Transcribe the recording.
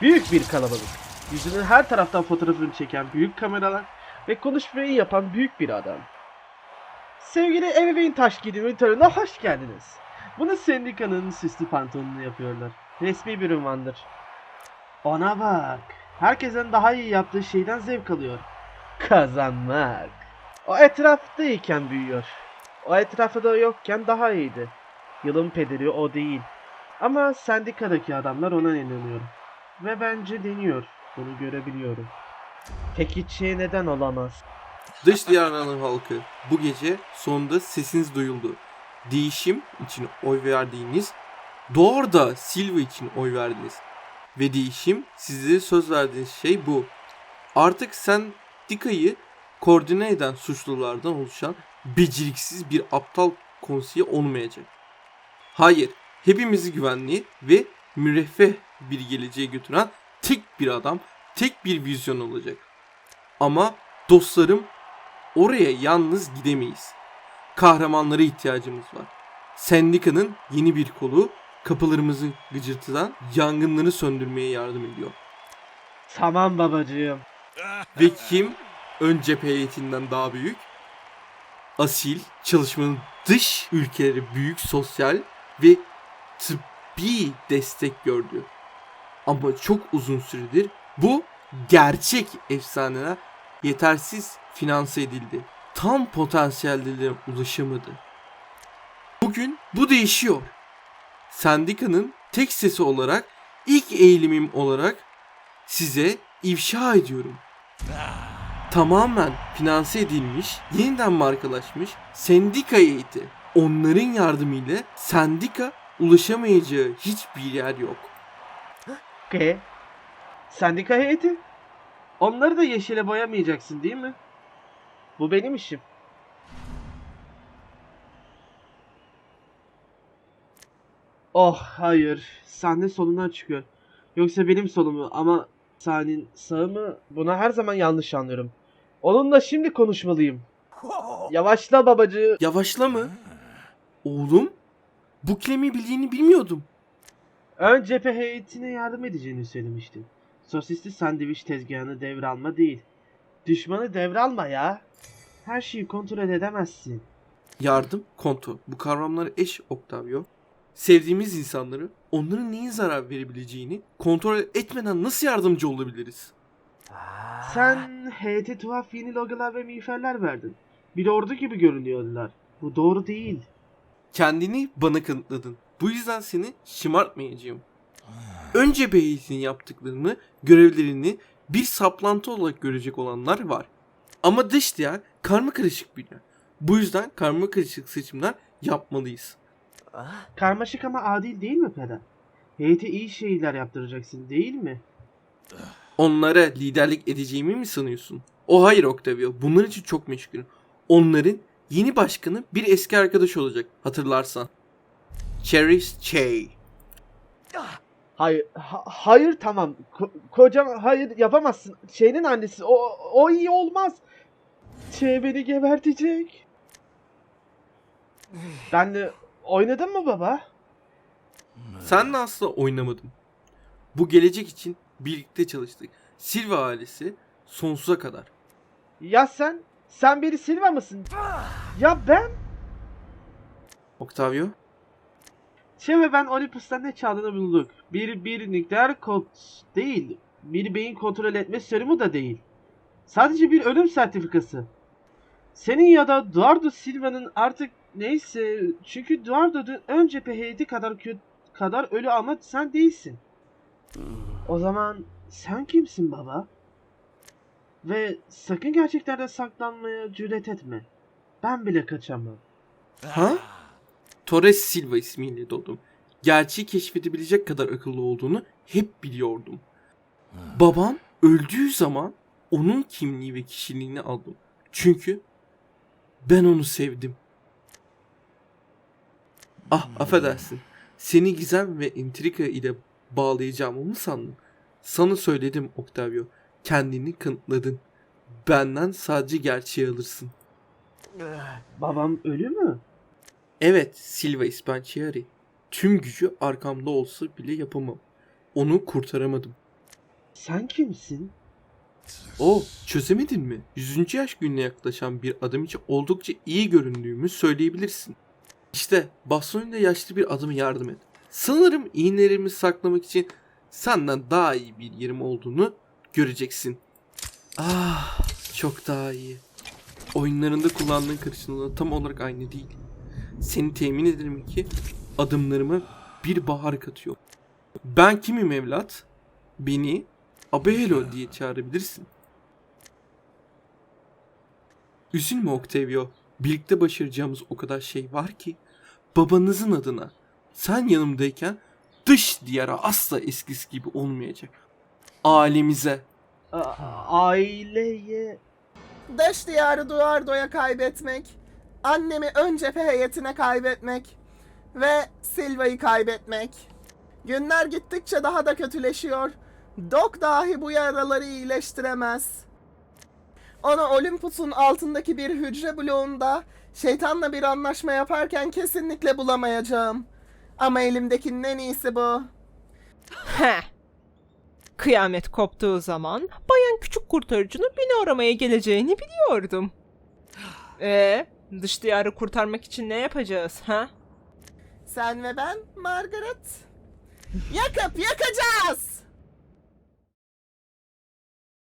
Büyük bir kalabalık. Yüzünün her taraftan fotoğrafını çeken büyük kameralar ve konuşmayı yapan büyük bir adam. Sevgili ebeveyn taş giydirme törenine hoş geldiniz. Bunu sendikanın süslü pantolonunu yapıyorlar. Resmi bir ünvandır. Ona bak. Herkesin daha iyi yaptığı şeyden zevk alıyor. Kazanmak. O etraftayken büyüyor. O etrafta yokken daha iyiydi. Yılın pederi o değil. Ama sendikadaki adamlar ona inanıyor. Ve bence deniyor. Bunu görebiliyorum. Peki şey neden olamaz? Dış diyarların halkı bu gece sonunda sesiniz duyuldu. Değişim için oy verdiğiniz, doğru da Silva için oy verdiniz. Ve değişim size söz verdiğiniz şey bu. Artık sendikayı koordine eden suçlulardan oluşan beceriksiz bir aptal konseye olmayacak. Hayır, hepimizi güvenli ve müreffeh bir geleceğe götüren tek bir adam, tek bir vizyon olacak. Ama dostlarım oraya yalnız gidemeyiz. Kahramanlara ihtiyacımız var. Sendikanın yeni bir kolu kapılarımızın gıcırtıdan yangınları söndürmeye yardım ediyor. Tamam babacığım. Ve kim ön cephe heyetinden daha büyük? Asil, çalışmanın dış ülkeleri büyük sosyal ve tıbbi destek gördü. Ama çok uzun süredir bu gerçek efsaneler yetersiz finanse edildi. Tam potansiyellerine ulaşamadı. Bugün bu değişiyor. Sendikanın tek sesi olarak ilk eğilimim olarak size ifşa ediyorum. Tamamen finanse edilmiş, yeniden markalaşmış sendika heyeti. Onların yardımıyla sendika ulaşamayacağı hiçbir yer yok. Ke? Sendika heyeti? Onları da yeşile boyamayacaksın değil mi? Bu benim işim. Oh hayır. Sahne solundan çıkıyor. Yoksa benim solumu ama sahnenin sağı mı? Buna her zaman yanlış anlıyorum. Onunla şimdi konuşmalıyım. Yavaşla babacığı. Yavaşla mı? Oğlum? Bu kelimeyi bildiğini bilmiyordum. Ön cephe heyetine yardım edeceğini söylemiştin. Sosisli sandviç tezgahını devralma değil. Düşmanı devralma ya. Her şeyi kontrol edemezsin. Yardım, kontrol. Bu kavramlar eş Octavio. Sevdiğimiz insanları onların neyin zarar verebileceğini kontrol etmeden nasıl yardımcı olabiliriz? Sen heyete tuhaf yeni logolar ve miğferler verdin. Bir ordu gibi görünüyorlar. Bu doğru değil. Kendini bana kanıtladın. Bu yüzden seni şımartmayacağım. Önce Beyaz'ın yaptıklarını, görevlerini bir saplantı olarak görecek olanlar var. Ama dış diyar karma karışık bir yer. Bu yüzden karma karışık seçimler yapmalıyız. Karmaşık ama adil değil mi peder? Heyete iyi şeyler yaptıracaksın değil mi? Onlara liderlik edeceğimi mi sanıyorsun? O hayır Octavio. Bunlar için çok meşgulüm. Onların yeni başkanı bir eski arkadaş olacak hatırlarsan. Cherish Chey. Hayır, ha- hayır tamam. Ko- kocam hayır yapamazsın. Şeyinin annesi o o iyi olmaz. Şey beni gebertecek. Benle oynadın mı baba? Senle asla oynamadım. Bu gelecek için birlikte çalıştık. Silva ailesi sonsuza kadar. Ya sen? Sen biri Silva mısın? Ya ben? Octavio? Şey ve ben Olympus'tan ne çaldığını bulduk. Bir bir nükleer kod değil. Bir beyin kontrol etme serumu da değil. Sadece bir ölüm sertifikası. Senin ya da Eduardo Silva'nın artık neyse çünkü Eduardo'nun ön cephe heyeti kadar kötü kadar ölü ama sen değilsin. O zaman sen kimsin baba? Ve sakın gerçeklerden saklanmaya cüret etme. Ben bile kaçamam. Ha? Torres Silva ismiyle doğdum. Gerçeği keşfedebilecek kadar akıllı olduğunu hep biliyordum. Babam öldüğü zaman onun kimliği ve kişiliğini aldım. Çünkü ben onu sevdim. Ah affedersin. Seni gizem ve intrika ile bağlayacağımı mı sandın? Sana söyledim Octavio. Kendini kanıtladın. Benden sadece gerçeği alırsın. Babam ölü mü? Evet Silva Ispanciari. Tüm gücü arkamda olsa bile yapamam. Onu kurtaramadım. Sen kimsin? O çözemedin mi? 100. yaş gününe yaklaşan bir adam için oldukça iyi göründüğümü söyleyebilirsin. İşte bastonuyla yaşlı bir adama yardım et. Sanırım iğnelerimi saklamak için senden daha iyi bir yerim olduğunu göreceksin. Ah çok daha iyi. Oyunlarında kullandığın karşılığında tam olarak aynı değil. Seni temin ederim ki adımlarıma bir bahar katıyor. Ben kimim evlat? Beni Abelo diye çağırabilirsin. Üzülme Octavio. Birlikte başaracağımız o kadar şey var ki babanızın adına sen yanımdayken dış diyara asla eskisi gibi olmayacak. Ailemize A- aileye... Dış diyarı Duardo'ya kaybetmek, annemi ön cephe heyetine kaybetmek ve Silva'yı kaybetmek. Günler gittikçe daha da kötüleşiyor. Dok dahi bu yaraları iyileştiremez. Onu Olympus'un altındaki bir hücre bloğunda şeytanla bir anlaşma yaparken kesinlikle bulamayacağım. Ama elimdekinin en iyisi bu. Heh. Kıyamet koptuğu zaman bayan küçük kurtarıcının beni aramaya geleceğini biliyordum. Ee, dış diyarı kurtarmak için ne yapacağız ha? Sen ve ben Margaret. Yakıp yakacağız.